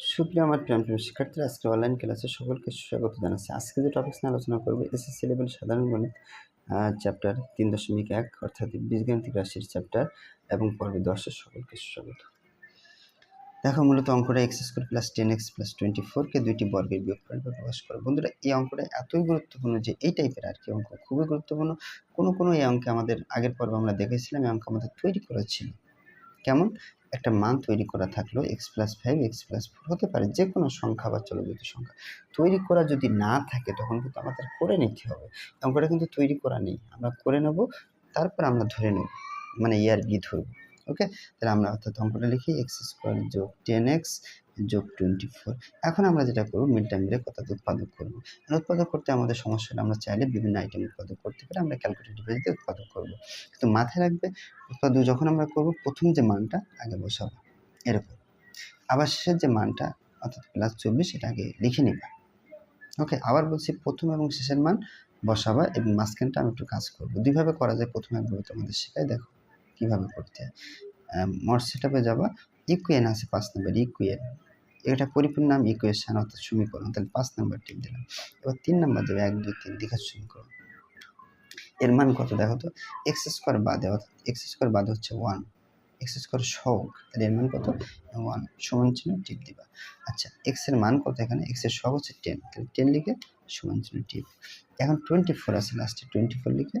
সুপ্রিয় আমার প্রিয় প্রিয় শিক্ষার্থীরা, আজকে অনলাইন ক্লাসে সকলকে স্বাগত জানাচ্ছি। আজকে যে টপিক্স নিয়ে আলোচনা করব এসএসসি লেভেল সাধারণ গণিত চ্যাপ্টার তিন দশমিক এক, অর্থাৎ বীজগাণিতিক রাশির চ্যাপ্টার এবং পর্বে দশের সকলকে স্বাগত দেখো, মূলত অঙ্কটা x square plus ten x plus twenty ফোরকে দুইটি বর্গের বিয়োগফল প্রকাশ করে। বন্ধুরা, এই অঙ্কটা এতই গুরুত্বপূর্ণ যে এই টাইপের আর কি অঙ্ক খুবই গুরুত্বপূর্ণ। কোনো কোনো এই অঙ্কে আমাদের আগের পর্বে আমরা দেখেছিলাম, এই অঙ্ক আমাদের তৈরি করা ছিল কেমন? একটা মান তৈরি করা থাকল x plus five x plus four হতে পারে যে কোনো সংখ্যা বা চলবিত সংখ্যা। তৈরি করা যদি না থাকে, তখন কিন্তু আমাদের করে নিতে হবে। অঙ্কটা কিন্তু তৈরি করা নেই। আমরা করে নেব, তারপর আমরা ধরে নেব মানে ইয়ার বি ধরব ওকে তাহলে আমরা অর্থাৎ অঙ্কটা লিখি এক্স স্কোয়ার যোগ টেন এক্স যোগ টোয়েন্টি ফোর এখন আমরা যেটা করব মিলটা মিলে কত উৎপাদক করব। আর উৎপাদক করতে আমাদের সমস্যা হলে আমরা চাইলে বিভিন্ন আইটেম উৎপাদক করতে পারি, আমরা ক্যালকুলেটর ডিভাইসে উৎপাদক করব। কিন্তু মাথায় রাখবে উৎপাদক যখন আমরা করব, প্রথম যে মানটা আগে বসাবো। এরকম। আবার শেষের যে মানটা, অর্থাৎ প্লাস চব্বিশ সেটা আগে লিখে নিবা। ওকে, আবার বলছি প্রথম এবং শেষের মান বসাবা এবং মাঝখানটা আমি একটু কাজ করব। দুইভাবে করা যায়, প্রথমে একভাবে তোমাদের শেখায় দেখো কীভাবে করতে হয়। মর সেটাপে যাবা ইকুয়েন আছে পাঁচ নম্বর ইকুয়েন এটা পরিপূর্ণ নাম ইকুয়েশন অর্থাৎ সমীকরণ। তাহলে পাঁচ নাম্বার টিপ দিলাম। এবার তিন নাম্বার দেবে এক, দুই, তিন, দীঘার সমীকরণ। এর মান কত দেখো তো? এক্স স্কোয়ার বাদে, অর্থাৎ এক্স স্কোয়ার বাদে হচ্ছে ওয়ান এক্স স্কোয়ার সহগ। তাহলে এর মান কত? ওয়ান সমান চিহ্ন টিপ দিবা। আচ্ছা এক্সের মান কত এখানে? এক্সের সহগ হচ্ছে টেন তাহলে টেন লিখে সমান চিহ্ন টিপ। এখন টোয়েন্টি ফোর আছে লাস্টে টোয়েন্টি ফোর লিখে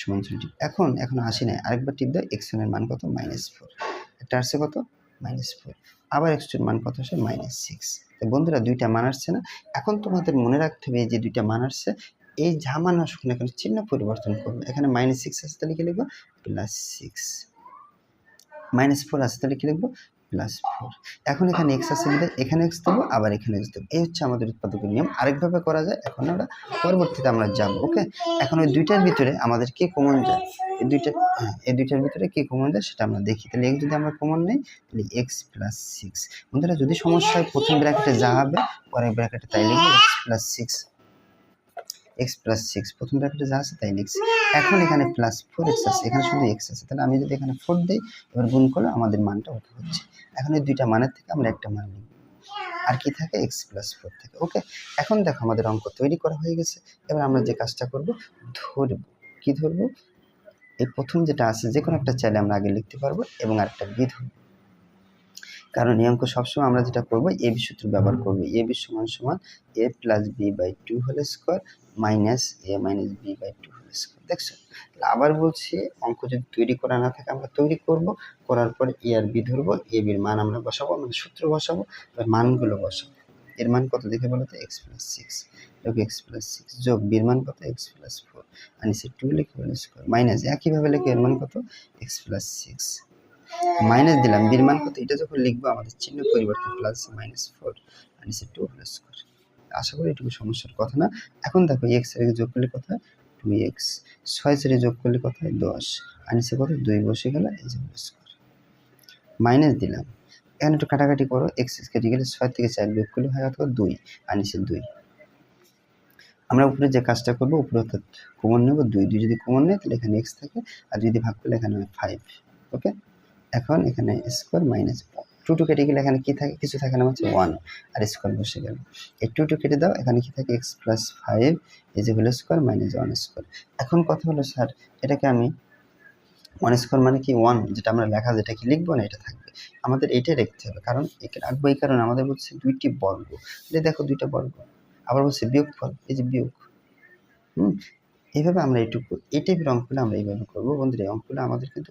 সমান চিহ্ন টিপ। এখন এখন আসি নাই। আরেকবার টিপ দাও এক্সের মান কত? মাইনাস ফোর এটা আসছে কত? মাইনাস ফোর আবার এক্স মান কত আসে? মাইনাস সিক্স তো বন্ধুরা, দুইটা মান আসছে না? এখন তোমাদের মনে রাখতে হবে যে দুইটা মান আসছে, এই যা মান আসুক না এখানে চিহ্ন পরিবর্তন করব। এখানে মাইনাস সিক্স আসতে লিখে লিখব? প্লাস সিক্স মাইনাস ফোর আসতে লিখে লিখব? প্লাস ফোর এখন এখানে এক্স বলে এখানে এক্স দেবো, আবার এখানে এক্স দেবো। এই হচ্ছে আমাদের উৎপাদকের নিয়ম। আরেকভাবে করা যায়, এখন আমরা পরবর্তীতে আমরা যাব ওকে এখন ওই দুইটার ভিতরে আমাদের কি কমন যায়? এই দুইটা হ্যাঁ এই দুইটার ভিতরে কি কমন দেয় সেটা আমরা দেখি। তাহলে এক্স যদি আমরা কমন নেই, তাহলে এক্স প্লাস সিক্স বন্ধুরা, যদি সমস্যা হয়, প্রথম ব্র্যাকেটে যা হবে, পরের ব্র্যাকেটে তাই লিখব x plus six x plus six প্রথম ব্র্যাকেটে যা আছে তাই লিখছি। এখন এখানে প্লাস ফোর এক্স আছে, এখানে শুধু এক্স আছে। তাহলে আমি যদি এখানে ফোর দিই, এবার গুণ করলে আমাদের মানটা ওকে হচ্ছে। এখন এই দুইটা মানের থেকে আমরা একটা মান নিব আর কি থাকে? এক্স প্লাস ফোর থাকে। ওকে, এখন দেখো আমাদের অঙ্ক তৈরি করা হয়ে গেছে। এবার আমরা যে কাজটা করব, ধরবো। কি ধরবো? এই প্রথম যেটা আছে যে কোনো একটা চাইলে আমরা আগে লিখতে পারব এবং আরেকটা বি ধরবো কারণ এই অঙ্ক সবসময় আমরা যেটা করব, এ বি সূত্র ব্যবহার করব। এ বি সমান সমান A plus B by two whole square minus A minus B by two whole square. দেখছ? আবার বলছি, অঙ্ক যদি তৈরি করা না থাকে আমরা তৈরি করব। করার পর এ আর বি ধরবো, এ বির মান আমরা বসাবো মানে সূত্র বসাবো মানগুলো বসাবো। এর মান কত দেখে বলো তো? এক্স প্লাস সিক্স যোগ এক্স প্লাস সিক্স যোগ বির মান কত? এক্স প্লাস ফোর আর নিচে টু লিখে হোল স্কোয়ার মাইনাস একইভাবে লিখে এর মান কত? এক্স প্লাস সিক্স মাইনাস দিলাম বির মান কত? এটা যখন লিখব, আমাদের চিহ্ন পরিবর্তন প্লাস মাইনাস ফোর আর নিচে টু হোল স্কোয়ার আশা করি এটুকু সমস্যার কথা না। এখন দেখো এক্সের যোগ করলে কথা টু এক্স ছয় সেরে যোগ করলে কথা দশ। আর নিচে কত? দুই বসে গেল, এই যে স্কোয়ার মাইনাস দিলাম। এখানে একটু কাটাকাটি করো এক্স কেটে গেলে ছয় থেকে চার বিয়োগ করলে হয় অথবা দুই আর নিচে দুই। আমরা উপরে যে কাজটা করব, উপরে অর্থাৎ কমন নেব, দুই দুই যদি কমন নেয়, তাহলে এখানে এক্স থাকে, আর যদি ভাগ করলে এখানে ফাইভ ওকে এখন এখানে স্কোয়ার মাইনাস টু টু কেটে গেলে এখানে কী থাকে? কিছু থাকে না হচ্ছে ওয়ান আর স্কোয়ার বসে গেল। এই টু টু কেটে দাও, এখানে কী থাকে? এক্স প্লাস ফাইভ এই হলো স্কোয়ার মাইনাস ওয়ান স্কোয়ার এখন কথা হলো স্যার এটাকে আমি ওয়ান স্কোয়ার মানে কি ওয়ান যেটা আমরা লেখা যেটা কি লিখব না, এটা থাকবে। আমাদের এটাই লিখতে হবে, কারণ একে রাখব এই কারণে আমাদের বলছে দুইটি বর্গ। এটা দেখো দুইটা বর্গ, আবার বলছে বিয়োগ ফল এই যে বিয়োগ। হুম? এইভাবে আমরা এইটুকু, এই টাইপের অঙ্কগুলো আমরা এইভাবে করব। বন্ধুরা, এই অঙ্কগুলো আমাদের কিন্তু